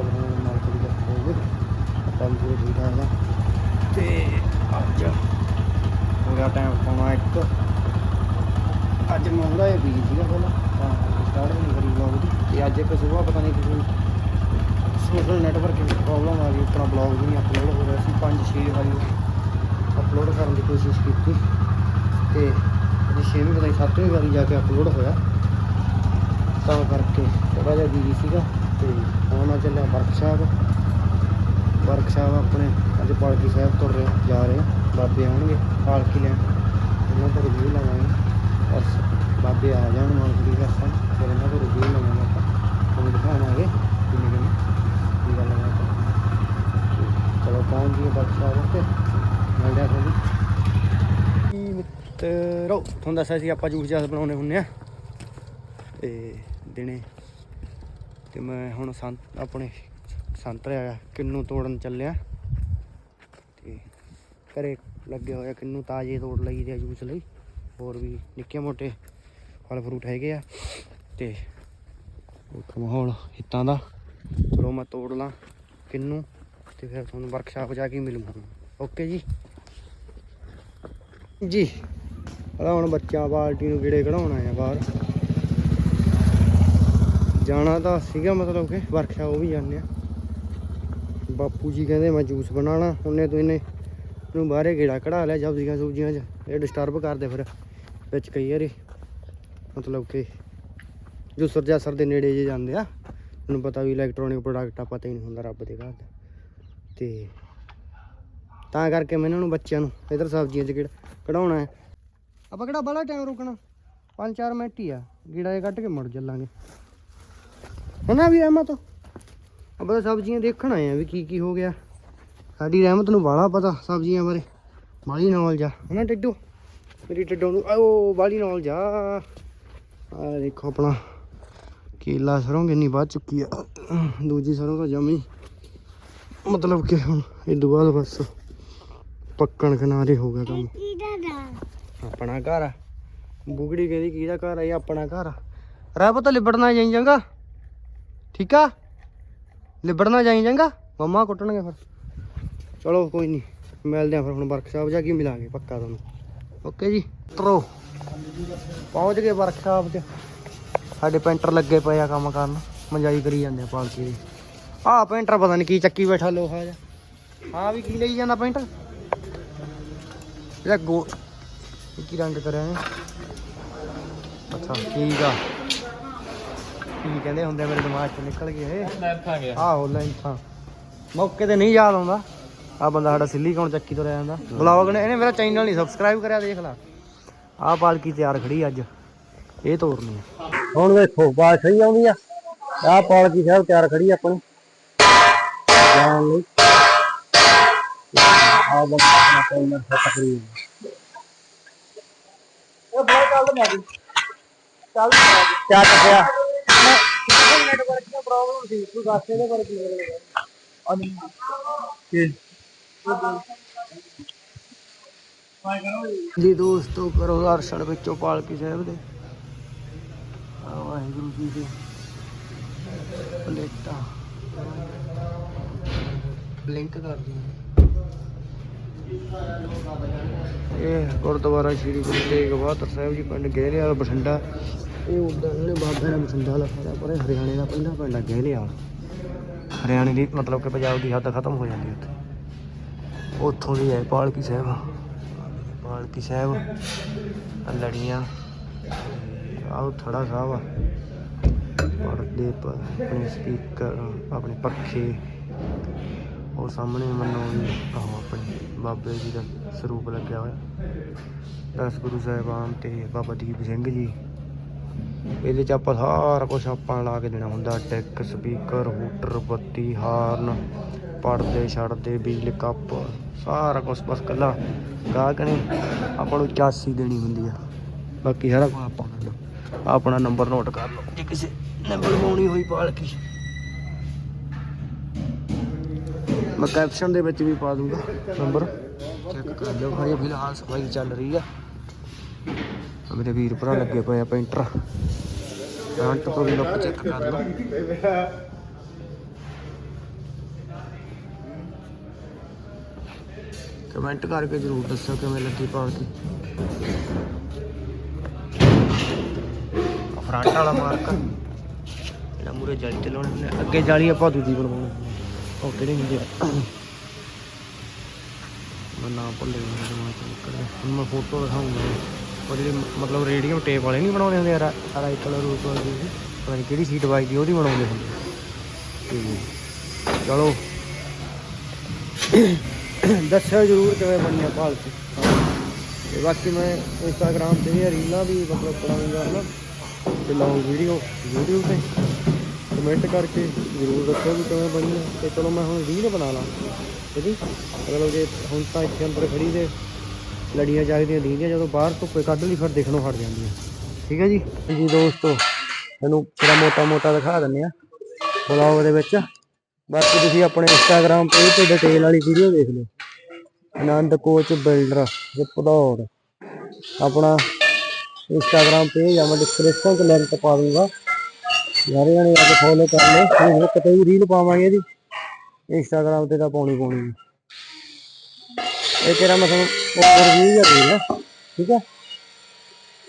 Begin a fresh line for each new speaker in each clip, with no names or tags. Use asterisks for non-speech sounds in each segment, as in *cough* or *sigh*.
ਚਾਬੀ ਕਾਲ ਹੋਣ ਨਾਲ ਕਰੀ ਕਰਦੇ ਹੋ ਆਪਾਂ ਵੀ ਪੂਰੇ ਠੀਕ ਠਾਕ ਆ। ਤੇ ਅੱਜ ਹੋ ਗਿਆ ਟਾਈਮ ਪਾਉਣਾ ਇੱਕ। ਅੱਜ ਮੰਗਦਾ ਇਹ ਬੀਜ ਸੀਗਾ ਪਹਿਲਾਂ। ਤਾਂ ਸਟਾਰਟ ਨਹੀਂ ਕਰੀ ਵਲੌਗ ਦੀ। ਤੇ ਅੱਜ ਇੱਕ ਸੁਬਾਹ ਪਤਾ ਨਹੀਂ ਕਿਸੇ ਸੋਸ਼ਲ ਨੈਟਵਰਕ ਵਿੱਚ ਪ੍ਰੋਬਲਮ ਆ ਗਈ ਆਪਣਾ ਬਲੌਗ ਵੀ ਨਹੀਂ ਅਪਲੋਡ ਹੋ ਰਿਹਾ ਸੀ। 5-6 ਵਾਰੀ ਅਪਲੋਡ ਕਰਨ ਦੀ ਕੋਸ਼ਿਸ਼ ਕੀਤੀ। ਤੇ ਅਜੇ ਛੇਵੀਂ ਪਤਾ ਨਹੀਂ ਸੱਤਵੀਂ ਵਾਰੀ ਜਾ ਕੇ ਅਪਲੋਡ ਹੋਇਆ। ਤਾਂ ਕਰਕੇ ਥੋੜਾ ਜਿਹਾ ਬਿਜ਼ੀ ਸੀਗਾ। ਤੇ ਆਉਣਾ ਮੈਂ ਚੱਲਿਆ ਵਰਕਸ਼ਾਪ ਵਰਕਸ਼ਾਪ ਆਪਣੇ ਅੱਜ ਪਾਲਕੀ ਸਾਹਿਬ ਤੁਰ ਰਹੇ, ਜਾ ਰਹੇ। ਬਾਬੇ ਆਉਣਗੇ, ਪਾਲਕੀ ਲੈਣ। ਉਹਨਾਂ ਤੋਂ ਰਿਵਿਊ ਲਵਾਂਗੇ। ਬਸ ਬਾਬੇ ਆ ਜਾਣ, ਮਾਲਕੀ ਦੀ ਆਪਾਂ ਫਿਰ ਇਹਨਾਂ ਤੋਂ ਰਿਵਿਊ ਲਵਾਂਗੇ ਆਪਾਂ। ਤੁਹਾਨੂੰ ਦਿਖਾਵਾਂਗੇ ਕਿੰਨੇ ਕਿੰਨੇ। ਕੀ ਗੱਲ ਹੈ ਚਲੋ ਪਹੁੰਚ ਜੀਏ ਵਰਕਸ਼ਾਪ ਤੇ ਮਿਲਦੇ ਆ ਤੁਹਾਨੂੰ। ਮਿੱਤਰੋ, ਤੁਹਾਨੂੰ ਦੱਸਿਆ ਸੀ ਆਪਾਂ ਜੂਸ ਜਾਸ ਬਣਾਉਣੇ ਹੁੰਨੇ ਆ। ਤੇ ਦਿਨੇ ਤੇ ਮੈਂ ਹੁਣ ਸੰਤ, ਆਪਣੇ ਸੰਤਰੇ ਆ ਕਿੰਨੂ ਤੋੜਨ ਚੱਲਿਆ। ਤੇ ਘਰੇ ਲੱਗੇ ਹੋਇਆ ਕਿੰਨੂ ਤਾਜ਼ੇ ਤੋੜ ਲਈ ਦੇ ਜੂਸ ਲਈ। ਹੋਰ ਵੀ ਨਿੱਕੇ ਮੋਟੇ ਫਲ ਫਰੂਟ ਹੈਗੇ ਆ। ਤੇ ਉਹ ਮਾਹੌਲ ਹਿੱਤਾਂ ਦਾ। ਚਲੋ ਮੈਂ ਤੋੜ ਲਾਂ ਕਿੰਨੂ ਤੇ ਫਿਰ ਤੁਹਾਨੂੰ ਵਰਕਸ਼ਾਪ ਜਾ ਕੇ ਮਿਲੂੰਗਾ। ਓਕੇ ਜੀ? ਜੀ ਅਲਾ ਹੁਣ ਬੱਚਾ ਬਾਲਟੀ ਨੂੰ ਗੇੜੇ ਕਢਾਉਣਾ ਆ ਬਾਹਰ। ਜਾਣਾ ਤਾਂ ਸੀਗਾ ਮਤਲਬ ਕਿ ਵਰਕਸ਼ਾਪ ਉਹ ਵੀ ਜਾਂਦੇ ਆ। ਬਾਪੂ ਜੀ ਕਹਿੰਦੇ ਮੈਂ ਜੂਸ ਬਣਾਉਣਾ, ਉਹਨੇ ਤੋਂ ਇਹਨੇ ਨੂੰ ਬਾਹਰੇ ਗੇੜਾ ਕਢਾ ਲਿਆ ਸਬਜ਼ੀਆਂ ਸਬਜ਼ੀਆਂ 'ਚ, ਇਹ ਡਿਸਟਰਬ ਕਰਦੇ ਫਿਰ, ਵਿੱਚ ਕਈ ਵਾਰੀ ਮਤਲਬ ਕਿ ਜੂਸਰ ਜਾਸਰ ਦੇ ਨੇੜੇ ਜੇ ਜਾਂਦੇ ਆ ਤੁਹਾਨੂੰ ਪਤਾ ਵੀ ਇਲੈਕਟ੍ਰੋਨਿਕ ਪ੍ਰੋਡਕਟ ਆ, ਪਤਾ ਹੀ ਨਹੀਂ ਹੁੰਦਾ ਰੱਬ ਦੇ ਘਰ ਦਾ। ਤੇ ਤਾਂ ਕਰਕੇ ਮੈਂ ਇਹਨਾਂ ਨੂੰ ਬੱਚਿਆਂ ਨੂੰ ਇਧਰ ਸਬਜ਼ੀਆਂ 'ਚ ਗੇੜਾ ਕਢਾਉਣਾ ਹੈ। ਆਪਾਂ ਕਿਹੜਾ ਬੜਾ ਟਾਈਮ ਰੁਕਣਾ? 5-4 ਮਿੰਟ ਹੀ ਆ, ਗੇੜਾ ਜੇ ਕੱਢ ਕੇ ਮੁੜ ਚੱਲਾਂਗੇ। ਹਨਾ ਵੀ ਰਹਿਮਤ ਆਪਾਂ ਸਬਜ਼ੀਆਂ ਦੇਖਣ ਆਏ ਆ ਵੀ ਕੀ ਕੀ ਹੋ ਗਿਆ। ਸਾਡੀ ਰਹਿਮਤ ਨੂੰ ਬਾਲਾ ਪਤਾ ਸਬਜ਼ੀਆਂ ਬਾਰੇ। ਬਾਲੀ ਨਾਲ ਜਾ ਹਨਾ ਟਿੱਡੋ? ਮੇਰੀ ਟਿੱਡੋ ਨੂੰ ਆਓ ਬਾਲੀ ਨਾਲ ਜਾ ਆ ਦੇਖੋ ਆਪਣਾ। ਕੇਲਾ ਸਰੋਂ ਕਿੰਨੀ ਵੱਧ ਚੁੱਕੀ ਆ। ਦੂਜੀ ਸਰੋਂ ਤਾਂ ਜਮੀ। ਮਤਲਬ ਕਿ ਹੁਣ ਇਹ ਤੋਂ ਬਾਅਦ ਬਸ ਪੱਕਣ ਕਿਨਾਰੇ ਹੋ ਗਿਆ ਕੰਮ। ਆਪਣਾ ਘਰ ਆ। ਬੁਗੜੀ ਕਹਿੰਦੀ, ਕਿਹਦਾ ਘਰ ਆ? ਇਹ ਆਪਣਾ ਘਰ ਆ। ਰਹਿ ਪਤਾ, ਲਿਬੜਨਾ ਜਾਈ ਜਾਂਗਾ ਠੀਕ ਆ? ਲਿਬੜਨਾ ਜਾਈ ਜਾਂਗਾ ਮੰਮਾ ਕੁੱਟਣਗੇ ਫਿਰ। ਚਲੋ ਕੋਈ ਨਹੀਂ ਮਿਲਦੇ ਆ ਫਿਰ ਹੁਣ ਵਰਕਸ਼ਾਪ ਜਾ ਕੇ ਮਿਲਾਂਗੇ ਪੱਕਾ ਤੁਹਾਨੂੰ। ਓਕੇ ਜੀ ਤਰੋ ਪਹੁੰਚ ਗਏ ਵਰਕਸ਼ਾਪ 'ਚ। ਸਾਡੇ ਪੈਂਟਰ ਲੱਗੇ ਪਏ ਆ ਕੰਮ ਕਰਨ। ਮੰਜਾਈ ਕਰੀ ਜਾਂਦੇ ਆ ਪਾਲਕੀ ਦੀ। ਆਹ ਪੈਂਟਰ ਪਤਾ ਨਹੀਂ ਕੀ ਚੱਕੀ ਬੈਠਾ ਲੋਹਾ ਜਿਹਾ। ਹਾਂ ਵੀ ਕੀ ਲਈ ਜਾਂਦਾ ਪੈਂਟਰ ਇਹਦਾ ਗੋ ਕੀ ਰੰਗ ਕਰਿਆ ਹੈ ਅੱਛਾ, ਠੀਕ ਆ। ਕੀ ਕਹਿੰਦੇ ਹੁੰਦੇ ਮੇਰੇ ਦਿਮਾਗ ਚ ਨਿਕਲ ਗਏ ਇਹ। ਆਹੋ ਲੈਂਥਾਂ ਮੌਕੇ ਤੇ ਨਹੀਂ ਯਾਦ ਆਉਂਦਾ। ਆ ਬੰਦਾ ਸਾਡਾ ਸਿੱਲੀ ਕੌਣ ਚੱਕੀ ਤੋਂ ਰਹਿ ਜਾਂਦਾ। ਬਲੌਗ ਨੇ ਇਹਨੇ ਮੇਰਾ ਚੈਨਲ ਨਹੀਂ ਸਬਸਕ੍ਰਾਈਬ ਕਰਿਆ ਦੇਖ ਲੈ। ਆਹ ਪਾਲਕੀ ਤਿਆਰ ਖੜੀ ਅੱਜ। ਇਹ ਤੋੜਨੀ ਆ। ਹੁਣ ਵੇਖੋ ਬਾਤ ਸਹੀ ਆਉਂਦੀ ਆ। ਆਹ ਪਾਲਕੀ ਸਾਹਿਬ ਤਿਆਰ ਖੜੀ ਆਪਣੀ। ਜਾਣ ਲਈ। ਆ ਬੰਦਾ ਆਪਣਾ ਟ੍ਰੇਨਰ ਸੈੱਟ ਕਰੀ ਇਹ ਬਹੁਤ ਚੱਲ ਮਾਰੀ। ਚੱਲ ਨੈਟਵਰਕ ਦੀ ਪ੍ਰੋਬਲਮ ਸੀ ਤੂੰ ਦੱਸ ਇਹਦੇ ਬਾਰੇ ਕੀ ਕਰੇਗਾ ਕੀ? ਜੀ ਦੋਸਤੋ ਕਰੋ ਦਰਸ਼ਨ ਵਿੱਚੋਂ ਪਾਲਕੀ ਸਾਹਿਬ ਦੇ। ਆ ਵਾਹਿਗੁਰੂ ਜੀ ਦੇ ਪਲੇਟਾਂ ਬਲਿੰਕ ਕਰਦੀ ਇਹ ਗੁਰਦੁਆਰਾ ਸ਼੍ਰੀ ਗੁਰੂ ਤੇਗ ਬਹਾਦਰ ਸਾਹਿਬ ਜੀ ਪਿੰਡ ਗਹਿਰੇਵਾਲ ਬਠਿੰਡਾ। ਇਹ ਉਦਾਂ ਨੇ ਬਾਬਾ ਨੇ ਬਠਿੰਡਾ ਲਿਖਿਆ ਪਰ ਇਹ ਹਰਿਆਣੇ ਦਾ ਪਹਿਲਾ ਪਿੰਡ ਆ ਗਹਿਰੇਵਾਲ ਹਰਿਆਣੇ ਦੀ ਮਤਲਬ ਕਿ ਪੰਜਾਬ ਦੀ ਹੱਦ ਖਤਮ ਹੋ ਜਾਂਦੀ ਉੱਥੇ। ਉੱਥੋਂ ਦੀ ਹੈ ਪਾਲਕੀ ਸਾਹਿਬ। ਪਾਲਕੀ ਸਾਹਿਬ ਲੜੀਆਂ ਆਹ ਥੜਾ ਸਾਹਿਬ ਆ। ਪਰਦੇ ਪਰ ਆਪਣੇ ਸਪੀਕਰ, ਆਪਣੇ ਪੱਖੇ। ਉਹ ਸਾਹਮਣੇ ਮੰਨੋ ਵੀ ਆਹੋ ਆਪਣੇ ਬਾਬੇ ਜੀ ਦਾ ਸਰੂਪ ਲੱਗਿਆ ਹੋਇਆ। ਦਸ ਗੁਰੂ ਸਾਹਿਬਾਨ ਤੇ ਬਾਬਾ ਦੀਪ ਸਿੰਘ ਜੀ। ਇਹਦੇ ਚ ਆਪਾਂ ਸਾਰਾ ਕੁਝ ਆਪਾਂ ਲਾ ਕੇ ਦੇਣਾ ਹੁੰਦਾ ਡੈਕ ਸਪੀਕਰ ਹੂਟਰ ਬੱਤੀ, ਹਾਰਨ ਪੜਦੇ ਛੜਦੇ, ਬਿਜਲੀ ਕੱਪ, ਸਾਰਾ ਕੁਝ ਬਸ ਕੱਲਾ। ਗਾਹਕ ਨੇ ਆਪਾਂ ਨੂੰ ਚਾਸੀ ਦੇਣੀ ਹੁੰਦੀ ਆ। ਬਾਕੀ ਸਾਰਾ ਕੁਝ ਆਪਾਂ ਨੂੰ ਆਪਣਾ ਨੰਬਰ ਨੋਟ ਕਰ ਲਓ। ਜੇ ਕਿਸੇ ਨੇ ਬਣਵਾਉਣੀ ਹੋਈ ਪਾਲਕੀ। ਮੈਂ ਕੈਪਸ਼ਨ ਦੇ ਵਿੱਚ ਵੀ ਪਾ ਦੂੰਗਾ। ਨੰਬਰ ਚੈੱਕ ਕਰ ਲਿਓ। ਭਾਈ ਫਿਲਹਾਲ ਸਫ਼ਾਈ ਚੱਲ ਰਹੀ ਆ। ਮੇਰੇ ਵੀਰ ਭਰਾ ਲੱਗੇ ਪਏ ਆ ਪੇਂਟਰ। ਫਰੰਟ ਤੋਂ ਵੀ ਲੁੱਕ ਚੈੱਕ ਕਰ ਲਓ। ਕਮੈਂਟ ਕਰਕੇ ਜਰੂਰ ਦੱਸੋ ਕਿਵੇਂ ਲੱਗੀ ਪਾਲਕੀ ਫਰੰਟ ਵਾਲਾ ਮਾਰਕਾ ਜਿਹੜਾ ਮੂਰੇ ਜਾਲੀ ਤੇ ਲਾਉਣੇ ਹੁੰਦੇ ਆ। ਅੱਗੇ ਜਾਲੀ ਆਪਾਂ ਦੂਜੀ ਬਣਵਾਉਣੀ। ਉਹ ਕਿਹੜੀ ਹੁੰਦੀ ਆ? ਮੈਂ ਨਾਮ ਭੁੱਲ ਗਿਆ ਦਿਮਾਗ ਤੋਂ ਨਿਕਲ ਗਿਆ। ਹੁਣ ਮੈਂ ਫੋਟੋ ਦਿਖਾਉਂਗਾ ਉਹ ਜਿਹੜੇ ਮਤਲਬ ਰੇਡੀਅਮ ਟੇਪ ਵਾਲੇ ਨਹੀਂ ਬਣਾਉਂਦੇ ਹੁੰਦੇ ਯਾਰ ਰਾਈਟ ਕਲਰ ਰੂਪ ਵਾਲੀ ਜੀ ਪਤਾ ਨਹੀਂ ਕਿਹੜੀ ਸੀਟ ਵੱਜਦੀ ਉਹਦੀ ਬਣਾਉਂਦੇ ਹੁੰਦੇ ਤੇ ਚਲੋ। ਦੱਸਿਓ ਜਰੂਰ ਕਿਵੇਂ ਬਣੀ ਆ ਪਾਲਕੀ। ਤੇ ਬਾਕੀ ਮੈਂ ਇੰਸਟਾਗ੍ਰਾਮ ਤੇ ਵੀ ਰੀਲਾਂ ਵੀ ਮਤਲਬ ਪਾਉਂਗਾ ਹਨਾ। ਤੇ ਲੌਂਗ ਵੀਡੀਓ YouTube ਤੇ। ਕਮੈਂਟ ਕਰਕੇ ਜਰੂਰ ਦੱਸੋ ਵੀ ਕਿਵੇਂ ਬਣੀ ਆ। ਤੇ ਚਲੋ ਮੈਂ ਹੁਣ ਰੀਲ ਬਣਾ ਲਾਂ। ਠੀਕ ਮਤਲਬ ਜੇ ਹੁਣ ਤਾਂ ਇੱਥੇ ਅੰਦਰ ਖੜੀ ਦੇ ਲੜੀਆਂ ਚਾਹੀਦੀਆਂ ਦੀਂਦੀਆਂ, ਜਦੋਂ ਬਾਹਰ ਧੁੱਪੇ ਕੱਢ ਲਈ ਫਿਰ ਦੇਖਣੋਂ ਹਟ ਜਾਂਦੀਆਂ। ਠੀਕ ਹੈ ਜੀ? ਜੀ ਦੋਸਤੋ, ਮੈਨੂੰ ਥੋੜਾ ਮੋਟਾ ਮੋਟਾ ਦਿਖਾ ਦਿੰਨੇ ਆ ਬਲੌਗ ਦੇ ਵਿੱਚ। ਬਾਕੀ ਤੁਸੀਂ ਆਪਣੇ ਇੰਸਟਾਗ੍ਰਾਮ ਪੇਜ ਤੇ ਡਿਟੇਲ ਵਾਲੀ ਵੀਡੀਓ ਦੇਖ ਲਿਓ। ਆਨੰਦ ਕੋਚ ਬਿਲਡਰ ਭਦੌੜ ਆਪਣਾ ਇੰਸਟਾਗ੍ਰਾਮ ਪੇਜ ਆ, ਮੈਂ ਡਿਸਕ੍ਰਿਪਸ਼ਨ 'ਚ ਲਿੰਕ ਪਾ ਦੂੰਗਾ। ਸਾਰੇ ਜਣੇ ਆ ਕੇ ਫੋਲੋ ਕਰ ਲਓ। ਫੇਸਬੁੱਕ ਤੇ ਵੀ ਰੀਲ ਪਾਵਾਂਗੇ ਇਹਦੀ ਇੰਸਟਾਗ੍ਰਾਮ ਤੇ ਤਾਂ ਪਾਉਣੀ ਪਾਉਣੀ ਹੈ। ਇਹ ਤੇਰਾ ਮੈਂ ਤੁਹਾਨੂੰ ਓਵਰਵਿਊ ਜਿਹਾ ਦੇ ਠੀਕ ਹੈ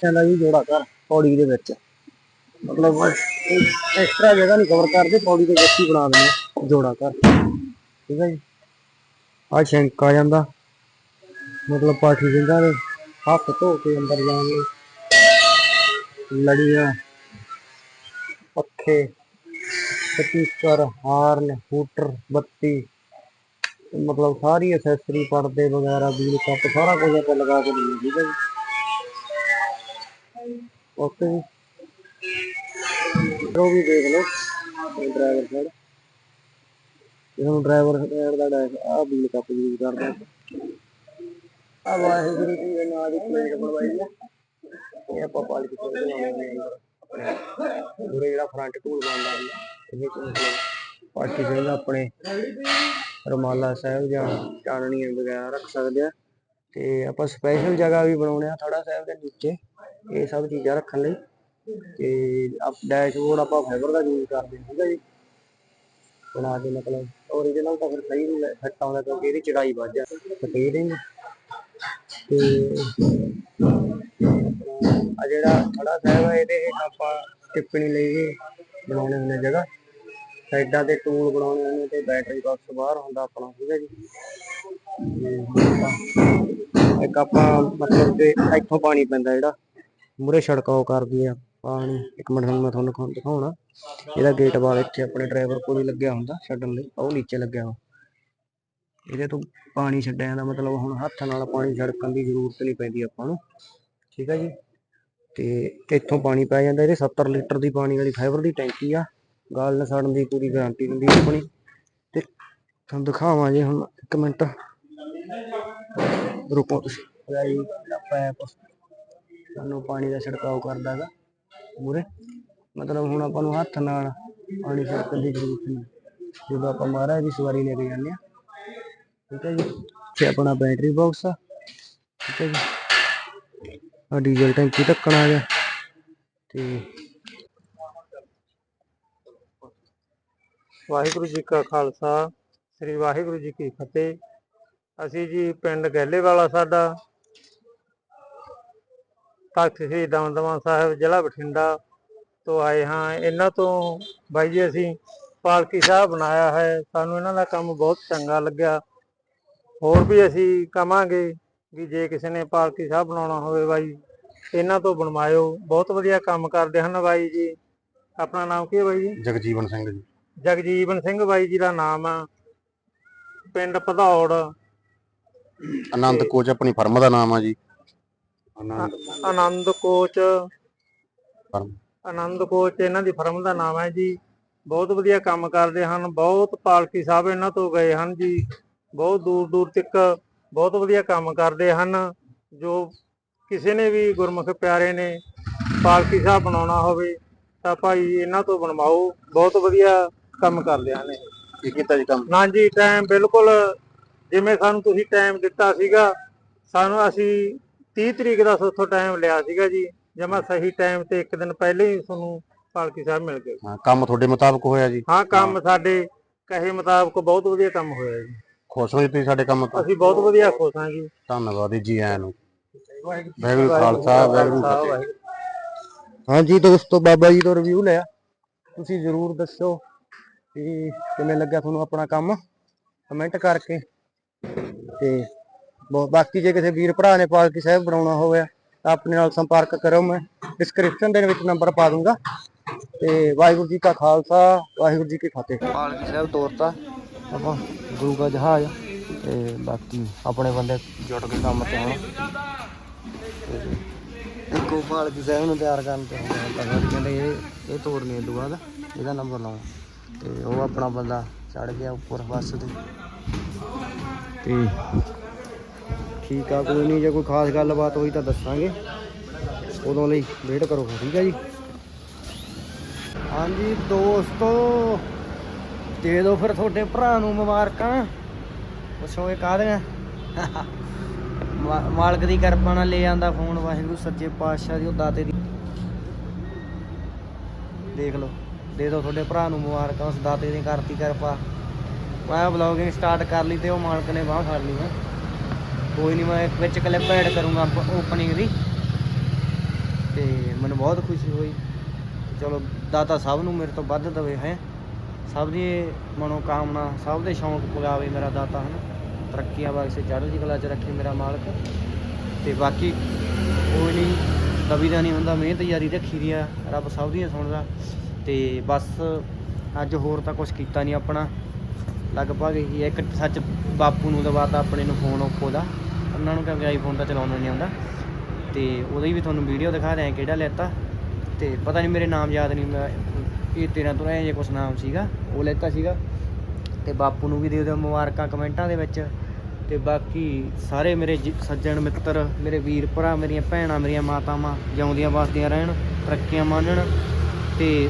ਕਹਿੰਦਾ ਜੀ ਜੋੜਾ ਕਰ ਪੌੜੀ ਦੇ ਵਿੱਚ। ਮਤਲਬ ਐਕਸਟਰਾ ਜਗ੍ਹਾ ਨਹੀਂ ਕਵਰ ਕਰਦੇ, ਪੌੜੀ ਦੇ ਵਿੱਚ ਹੀ ਬਣਾ ਦਿੰਦੇ ਜੋੜਾ ਕਰ। ਠੀਕ ਹੈ ਜੀ? ਆ ਸ਼ੈਂਕ ਆ ਜਾਂਦਾ। ਮਤਲਬ ਪਾਠੀ ਸਿੰਘਾਂ ਦੇ, ਹੱਥ ਧੋ ਕੇ ਅੰਦਰ ਜਾਣਗੇ ਲੜੀਆਂ, ਪੱਖੇ, ਸਪੀਕਰ, ਹਾਰਨ, ਹੂਟਰ, ਬੱਤੀ। ਮਤਲਬ ਸਾਰੀ ਐਕਸੈਸਰੀ ਪਰਦੇ ਵਗੈਰਾ, ਵੀਲ ਕੱਪ, ਸਾਰਾ ਕੁਝ ਆਪਾਂ ਲਗਾ ਕੇ ਦਿੰਦੇ ਠੀਕ ਹੈ ਜੀ। ਓਕੇ ਜੀ। ਉਹ ਵੀ ਦੇਖ ਲਓ ਡਰਾਈਵਰ ਸਾਈਡ ਇਹਨੂੰ ਡਰਾਈਵਰ ਸਾਈਡ ਦਾ ਡੈਸ਼ ਆ ਵੀਲ ਕੱਪ ਯੂਜ਼ ਕਰਦਾ। ਆ ਵਾਹਿਗੁਰੂ ਜੀ ਦੇ ਨਾਮ ਦੀ ਪਲੇਟ ਬਣਵਾਈ ਆ ਇਹ ਆਪਾਂ ਪਾਲਿਸ਼ ਕਰਦੇ ਹਾਂ। ਪੂਰੇ ਜਿਹੜਾ ਫਰੰਟ ਟੂਲ ਬਣਦਾ ਹੁੰਦਾ ਇਹ ਚ ਪਾਰਟੀ ਜਿਹੜਾ ਆਪਣੇ ਰਮਾਲਾ ਸਾਹਿਬ ਜਾਂ ਚਾਨਣੀਆਂ ਵਗੈਰਾ ਰੱਖ ਸਕਦੇ ਆ। ਤੇ ਆਪਾਂ ਸਪੈਸ਼ਲ ਜਗ੍ਹਾ ਵੀ ਬਣਾਉਣੇ ਆ ਥੜਾ ਸਾਹਿਬ ਦੇ ਨੀਚੇ। ਇਹ ਸਭ ਚੀਜ਼ਾਂ ਰੱਖਣ ਲਈ। ਤੇ ਆਪ ਡੈਸ਼ਬੋਰਡ ਆਪਾਂ ਫਾਈਬਰ ਦਾ ਯੂਜ਼ ਕਰਦੇ ਹਾਂ, ਠੀਕ ਹੈ ਜੀ। ਬਣਾ ਕੇ ਮਤਲਬ ਓਰੀਜਨਲ ਤਾਂ ਫਿਰ ਸਹੀ ਨਹੀਂ ਫਿੱਟ ਆਉਂਦਾ ਕਿਉਂਕਿ ਇਹਦੀ ਚੜਾਈ ਵੱਧ ਜਾ ਫਟੇ ਨਹੀਂ ਤੇ ਆ ਜਿਹੜਾ ਥੜਾ ਸਾਹਿਬ ਹੈ ਇਹਦੇ ਆਪਾਂ ਟਿੱਪਣੀ ਲਈ ਬਣਾਉਣੇ ਹੁੰਦੇ ਜਗ੍ਹਾ। ਸਾਈਡਾਂ ਤੇ ਟੂਲ ਬਣਾਉਣੇ ਹੁੰਦੇ ਤੇ ਬੈਟਰੀ ਬਾਕਸ ਬਾਹਰ ਹੁੰਦਾ ਆਪਣਾ, ਠੀਕ ਹੈ ਜੀ। ਇੱਕ ਆਪਾਂ ਮਤਲਬ ਕਿ ਇੱਥੋਂ ਪਾਣੀ ਪੈਂਦਾ ਜਿਹੜਾ ਮੂਰੇ ਛੜਕਾਓ ਕਰਦੀ ਆ ਪਾਣੀ। ਇੱਕ ਮਿੰਟ ਹੁਣ ਮੈਂ ਤੁਹਾਨੂੰ ਦਿਖਾਉਣਾ। ਇਹਦਾ ਗੇਟ ਵਾਲ ਇੱਥੇ ਆਪਣੇ ਡਰਾਈਵਰ ਕੋਲ ਹੀ ਲੱਗਿਆ ਹੁੰਦਾ, ਛੱਡਣ ਲਈ। ਉਹ ਨੀਚੇ ਲੱਗਿਆ ਵਾ ਇਹਦੇ ਤੋਂ ਪਾਣੀ ਛੱਡਿਆ ਦਾ ਮਤਲਬ ਹੁਣ ਹੱਥ ਨਾਲ ਪਾਣੀ ਛੜਕਣ ਦੀ ਜ਼ਰੂਰਤ ਨਹੀਂ ਪੈਂਦੀ ਆਪਾਂ ਨੂੰ, ਠੀਕ ਹੈ ਜੀ। ਤੇ ਇੱਥੋਂ ਪਾਣੀ ਪੈ ਜਾਂਦਾ, ਇਹਦੇ 70 ਲੀਟਰ ਦੀ ਪਾਣੀ ਵਾਲੀ ਫਾਈਬਰ ਦੀ ਟੈਂਕੀ ਆ। ਗੱਲ ਸੜਨ ਦੀ, ਪੂਰੀ ਗਾਰੰਟੀ ਹੁੰਦੀ ਆਪਣੀ। ਤੇ ਤੁਹਾਨੂੰ ਦਿਖਾਵਾਂ ਜੀ ਹੁਣ, ਇੱਕ ਮਿੰਟ। ਰੁਕੋ ਤੁਸੀਂ। ਇਹਦਾ ਪੈਪ ਸਾਨੂੰ ਪਾਣੀ ਦਾ ਛਿੜਕਾਅ ਕਰਦਾ ਮੂਰੇ ਮਤਲਬ ਹੁਣ ਆਪਾਂ ਨੂੰ ਹੱਥ ਨਾਲ ਪਾਣੀ ਛਿੜਕਣ ਦੀ ਜ਼ਰੂਰਤ ਨਹੀਂ। ਜਦੋਂ ਆਪਾਂ ਮਹਾਰਾਜ ਦੀ ਸਵਾਰੀ ਲੈ ਕੇ ਜਾਂਦੇ ਆ ਠੀਕ ਹੈ ਜੀ? ਤੇ ਆਪਣਾ ਬੈਟਰੀ ਬਾਕਸ ਆ। ਠੀਕ ਹੈ ਜੀ? ਆ ਡੀਜ਼ਲ ਟੈਂਕੀ ਢੱਕਣ ਆ ਗਿਆ। ਤੇ
ਵਾਹਿਗੁਰੂ ਜੀ ਕਾ ਖਾਲਸਾ, ਸ੍ਰੀ ਵਾਹਿਗੁਰੂ ਜੀ ਕੀ ਫਤਿਹ। ਅਸੀਂ ਜੀ ਪਿੰਡ ਗਹਿਲੇਵਾਲਾ ਸਾਡਾ, ਤਖਤ ਸ੍ਰੀ ਦਮਦਮਾ ਸਾਹਿਬ ਜ਼ਿਲ੍ਹਾ ਬਠਿੰਡਾ ਤੋਂ ਆਏ ਹਾਂ। ਇਹਨਾਂ ਤੋਂ ਬਾਈ ਜੀ ਅਸੀਂ ਪਾਲਕੀ ਸਾਹਿਬ ਬਣਾਇਆ ਹੈ। ਸਾਨੂੰ ਇਹਨਾਂ ਦਾ ਕੰਮ ਬਹੁਤ ਚੰਗਾ ਲੱਗਿਆ। ਹੋਰ ਵੀ ਅਸੀਂ ਕਵਾਂਗੇ ਵੀ ਜੇ ਕਿਸੇ ਨੇ ਪਾਲਕੀ ਸਾਹਿਬ ਬਣਾਉਣਾ ਹੋਵੇ ਬਾਈ, ਇਹਨਾਂ ਤੋਂ ਬਣਵਾਇਓ। ਬਹੁਤ ਵਧੀਆ ਕੰਮ ਕਰਦੇ ਹਨ ਬਾਈ ਜੀ। ਆਪਣਾ ਨਾਮ ਕੀ ਹੈ ਬਾਈ ਜੀ?
ਜਗਜੀਵਨ ਸਿੰਘ ਜੀ।
ਜਗਜੀਵਨ ਸਿੰਘ ਬਾਈ ਜੀ ਦਾ ਨਾਮ ਆ ਪਿੰਡ ਭਦੌੜ।
ਆਨੰਦ ਕੋਚ ਆਪਣੀ ਫਰਮ ਦਾ ਨਾਮ ਆ ਜੀ। Anand
Anand coach
firm.
Anand coach ਇਹਨਾਂ ਦੀ ਫਰਮ ਦਾ ਨਾਮ ਹੈ ਜੀ। ਬਹੁਤ ਵਧੀਆ ਕੰਮ ਕਰਦੇ ਹਨ ਬਹੁਤ ਪਾਲਕੀ ਸਾਹਿਬ ਇਹਨਾਂ ਤੋਂ ਗਏ ਹਨ ਜੀ। ਬਹੁਤ ਦੂਰ ਦੂਰ ਤੱਕ ਬਹੁਤ ਵਧੀਆ ਕੰਮ ਕਰਦੇ ਹਨ। ਜੋ ਕਿਸੇ ਨੇ ਵੀ ਗੁਰਮੁਖ ਪਿਆਰੇ ਨੇ ਪਾਲਕੀ ਸਾਹਿਬ ਬਣਾਉਣਾ ਹੋਵੇ ਤਾਂ ਭਾਈ ਇਹਨਾਂ ਤੋਂ ਬਣਵਾਓ। ਬਹੁਤ ਵਧੀਆ ਕੰਮ ਕਰਦੇ ਹਨ ਇਹ
ਇਹ ਕੀਤਾ ਜੀ ਕੰਮ?
ਨਾ ਜੀ ਟਾਈਮ ਬਿਲਕੁਲ ਜਿਵੇਂ ਸਾਨੂੰ ਤੁਸੀਂ ਟਾਈਮ ਦਿੱਤਾ ਸੀਗਾ ਸਾਨੂੰ ਅਸੀਂ 30 ਤਰੀਕ ਦਾ ਸੋਥੋਂ ਟਾਈਮ ਲਿਆ ਸੀਗਾ ਜੀ। ਜਮਾ ਸਹੀ ਟਾਈਮ ਤੇ ਇੱਕ ਦਿਨ ਪਹਿਲੇ ਹੀ ਤੁਹਾਨੂੰ ਪਾਲਕੀ ਸਾਹਿਬ ਮਿਲ ਗਏ।
ਹਾਂ, ਕੰਮ ਤੁਹਾਡੇ ਮੁਤਾਬਕ ਹੋਇਆ ਜੀ?
ਹਾਂ ਕੰਮ ਸਾਡੇ ਕਹੇ ਮੁਤਾਬਕ ਬਹੁਤ ਵਧੀਆ ਕੰਮ ਹੋਇਆ ਜੀ।
ਖੁਸ਼ ਹੋਏ ਤੁਸੀਂ ਸਾਡੇ ਕੰਮ ਤੋਂ?
ਅਸੀਂ ਬਹੁਤ ਵਧੀਆ ਖੁਸ਼ ਹਾਂ ਜੀ।
ਧੰਨਵਾਦ ਜੀ ਆਇਆਂ ਨੂੰ। ਵਾਹਿਗੁਰੂ ਖਾਲਸਾ ਵਾਹਿਗੁਰੂ ਫਤਿਹ
ਵਾਹਿਗੁਰੂ।
ਹਾਂਜੀ ਦੋਸਤੋ ਬਾਬਾ ਜੀ ਤੋਂ ਰਿਵਿਊ ਲਿਆ। ਤੁਸੀਂ ਜਰੂਰ ਦੱਸੋ। ਕਿ ਕਿਵੇਂ ਲੱਗਿਆ ਤੁਹਾਨੂੰ ਆਪਣਾ ਕੰਮ? ਕਮੈਂਟ ਕਰਕੇ। ਤੇ ਬਾਕੀ ਜੇ ਕਿਸੇ ਵੀਰ ਭਰਾ ਨੇ ਪਾਲਕੀ ਸਾਹਿਬ ਬਣਾਉਣਾ ਹੋਵੇ ਤਾਂ ਆਪਣੇ ਨਾਲ ਸੰਪਰਕ ਕਰੋ ਮੈਂ। ਡਿਸਕ੍ਰਿਪਸ਼ਨ ਦੇ ਵਿੱਚ ਨੰਬਰ ਪਾ ਦੂੰਗਾ। ਤੇ ਵਾਹਿਗੁਰੂ ਜੀ ਕਾ ਖਾਲਸਾ, ਵਾਹਿਗੁਰੂ ਜੀ ਕੀ ਫਤਿਹ। ਪਾਲਕੀ ਸਾਹਿਬ ਤੋਰਤਾ। ਆਪਾਂ ਗੁਰੂ ਦਾ ਜਹਾਜ਼ ਤੇ ਬਾਕੀ ਆਪਣੇ ਬੰਦੇ ਜੁਟ ਕੇ ਕੰਮ ਤੇ ਹੁਣ ਇੱਕ ਪਾਲਕੀ ਸਾਹਿਬ ਨੂੰ ਤਿਆਰ ਕਰਨ ਤੇ ਹੁੰਦਾ ਕਹਿੰਦੇ ਇਹ ਇਹ ਤੋੜਨੀ ਹੈ ਦੁਆ ਦਾ। ਇਹਦਾ ਨੰਬਰ ਲਾਓ ਤੇ ਉਹ ਆਪਣਾ ਬੰਦਾ ਚੜ ਗਿਆ ਉੱਪਰ ਬੱਸ ਤੇ। ਤੇ ਠੀਕ ਆ, ਕੋਈ ਨਹੀਂ, ਜੇ ਕੋਈ ਖਾਸ ਗੱਲਬਾਤ ਹੋਈ ਤਾਂ ਦੱਸਾਂਗੇ। ਉਦੋਂ ਲਈ ਵੇਟ ਕਰੋ, ਠੀਕ ਆ ਜੀ? ਹਾਂਜੀ ਦੋਸਤੋ, ਦੇ ਦਿਓ ਫਿਰ ਤੁਹਾਡੇ ਭਰਾ ਨੂੰ ਮੁਬਾਰਕਾਂ। ਪੁੱਛੋ ਇਹ ਕਾਹਦੀਆਂ? *laughs* ਮਾਲਕ ਦੀ ਕਿਰਪਾ ਨਾਲ ਲੈ ਆਂਦਾ ਫੋਨ, ਵਾਹਿਗੁਰੂ ਸੱਚੇ ਪਾਤਸ਼ਾਹ ਦੀ, ਉਹ ਦਾਤੇ ਦੀ। ਦੇਖ ਲਓ। ਦੇ ਦਿਓ ਤੁਹਾਡੇ ਭਰਾ ਨੂੰ ਮੁਬਾਰਕਾਂ, ਉਸ ਦਾਤੇ ਦੀ ਕਰਤੀ ਕਿਰਪਾ। ਮੈਂ ਵਲੌਗਿੰਗ ਸਟਾਰਟ ਕਰ ਲਈ ਤੇ ਉਹ ਮਾਲਕ ਨੇ ਬਾਹ ਫੜ ਲਈ ਹੈ। ਕੋਈ ਨਹੀਂ ਮੈਂ ਵਿੱਚ ਕਲਿੱਪ ਐਡ ਕਰੂੰਗਾ ਓਪਨਿੰਗ ਦੀ। ਤੇ ਮੈਨੂੰ ਬਹੁਤ ਖੁਸ਼ੀ ਹੋਈ। ਚਲੋ, ਦਾਤਾ ਸਭ ਨੂੰ ਮੇਰੇ ਤੋਂ ਵੱਧ ਦਵੇ, ਹੈ। ਸਭ ਦੀ ਮਨੋਕਾਮਨਾ, ਸਭ ਦੇ ਸ਼ੌਂਕ ਪੁਗਾਵੇ ਮੇਰਾ ਦਾਤਾ ਹਨ ਤਰੱਕੀਆਂ ਬਖਸ਼ੇ ਚੜ੍ਹਦੀ ਕਲਾ ਚ ਰੱਖੇ ਮੇਰਾ ਮਾਲਕ। ਤੇ ਬਾਕੀ ਕੋਈ ਨਹੀਂ ਦਬੀ ਦਾ ਨਹੀਂ ਹੁੰਦਾ, ਮਿਹਨਤ ਯਾਰੀ ਰੱਖੀ ਦੀ ਆ। ਰੱਬ ਸਭ ਦੀਆਂ ਸੁਣਦਾ। ਤੇ ਬਸ ਅੱਜ ਹੋਰ ਤਾਂ ਕੁਝ ਕੀਤਾ ਨਹੀਂ ਆਪਣਾ। ਲਗਭਗ ਹੀ, ਇੱਕ ਸੱਚ ਬਾਪੂ ਨੂੰ ਦਵਾਤਾ ਆਪਣੇ ਨੂੰ ਫੋਨ ਓਪੋ ਦਾ। ਉਹਨਾਂ ਨੂੰ ਕਿਉਂਕਿ ਆਈਫੋਨ ਤਾਂ ਚਲਾਉਣਾ ਨਹੀਂ ਆਉਂਦਾ। ਤੇ ਉਹਦੀ ਵੀ ਤੁਹਾਨੂੰ ਵੀਡੀਓ ਦਿਖਾ ਰਿਹਾ ਕਿਹੜਾ ਲੈਤਾ। ਤੇ ਪਤਾ ਨਹੀਂ ਮੇਰੇ ਨਾਮ ਯਾਦ ਨਹੀਂ, ਮੈਂ ਇਹ ਤੇਰਾ ਤੋਂ ਐ ਜੇ ਕੁਛ ਨਾਮ ਸੀਗਾ, ਉਹ ਲੈਤਾ ਸੀਗਾ। ਤੇ ਬਾਪੂ ਨੂੰ ਵੀ ਦੇ ਦਿਓ ਮੁਬਾਰਕਾਂ ਕਮੈਂਟਾਂ ਦੇ ਵਿੱਚ। ਤੇ ਬਾਕੀ ਸਾਰੇ ਮੇਰੇ ਜਿ- ਸੱਜਣ ਮਿੱਤਰ, ਮੇਰੇ ਵੀਰ ਭਰਾ, ਮੇਰੀਆਂ ਭੈਣਾਂ, ਮੇਰੀਆਂ ਮਾਤਾਵਾਂ ਜਿਉਂਦੀਆਂ ਵਸਦੀਆਂ ਰਹਿਣ, ਤਰੱਕੀਆਂ ਮਾਣਨ ਤੇ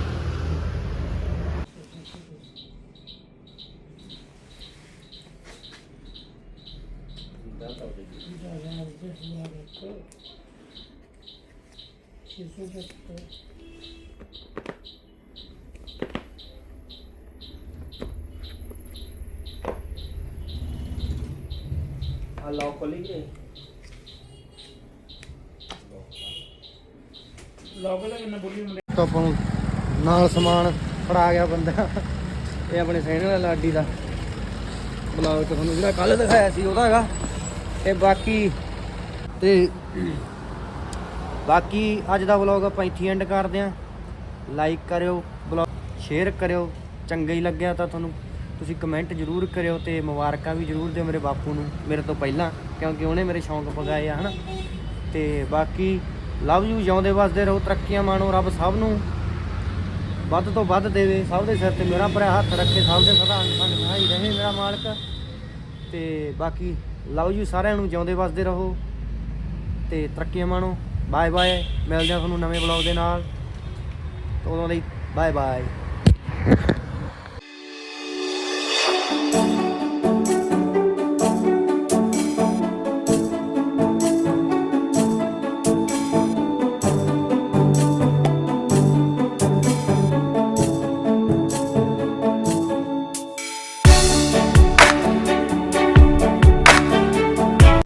ਆ ਲੌਕ ਖੋਲੀ ਗਏ ਤਾਂ ਆਪਾਂ ਨੂੰ ਨਾਲ ਸਮਾਨ ਫੜਾ ਗਿਆ ਬੰਦਾ। ਇਹ ਆਪਣੇ ਸੈਣ ਵਾਲਾ ਲਾਡੀ ਦਾ। ਬਲੌਗ ਤੇ ਤੁਹਾਨੂੰ ਜਿਹੜਾ ਕੱਲ ਦਿਖਾਇਆ ਸੀ ਉਹਦਾ ਹੈਗਾ। ਤੇ ਬਾਕੀ ਤੇ ਬਾਕੀ ਅੱਜ ਦਾ ਵਲੌਗ ਆਪਾਂ ਇੱਥੇ ਐਂਡ ਕਰਦੇ ਆਂ ਲਾਈਕ ਕਰਿਓ ਬਲੌਗ ਸ਼ੇਅਰ ਕਰਿਓ। ਚੰਗਾ ਹੀ ਲੱਗਿਆ ਤਾਂ ਤੁਹਾਨੂੰ। ਤੁਸੀਂ ਕਮੈਂਟ ਜ਼ਰੂਰ ਕਰਿਓ ਤੇ ਮੁਬਾਰਕਾਂ ਵੀ ਜ਼ਰੂਰ ਦਿਓ ਮੇਰੇ ਬਾਪੂ ਨੂੰ, ਮੇਰੇ ਤੋਂ ਪਹਿਲਾਂ, ਕਿਉਂਕਿ ਉਹਨੇ ਮੇਰੇ ਸ਼ੌਂਕ ਪਗਾਏ ਆ, ਹਨਾ? ਤੇ ਬਾਕੀ ਲਵ ਯੂ ਜਿਉਂਦੇ ਵਸਦੇ ਰਹੋ, ਤਰੱਕੀਆਂ ਮਾਣੋ ਰੱਬ ਸਭ ਨੂੰ। ਵੱਧ ਤੋਂ ਵੱਧ ਦੇਵੇ, ਸਭ ਦੇ ਸਿਰ ਤੇ ਮੇਰਾ ਭਰਾ ਹੱਥ ਰੱਖੇ, ਸਭ ਦੇ ਸਦਾ ਅੰਗ ਸੰਗ ਸਹਾਈ ਰਹੇ ਮੇਰਾ ਮਾਲਕ। ਤੇ ਬਾਕੀ ਲਵ ਯੂ ਸਾਰਿਆਂ ਨੂੰ ਜਿਉਂਦੇ ਵਸਦੇ ਰਹੋ ਤੇ ਤਰੱਕੀਆਂ ਮਾਣੋ। ਬਾਏ ਬਾਏ ਮਿਲਦੇ ਹਾਂ ਤੁਹਾਨੂੰ ਨਵੇਂ ਬਲੌਗ ਦੇ ਨਾਲ। ਉਦੋਂ ਲਈ ਬਾਏ ਬਾਏ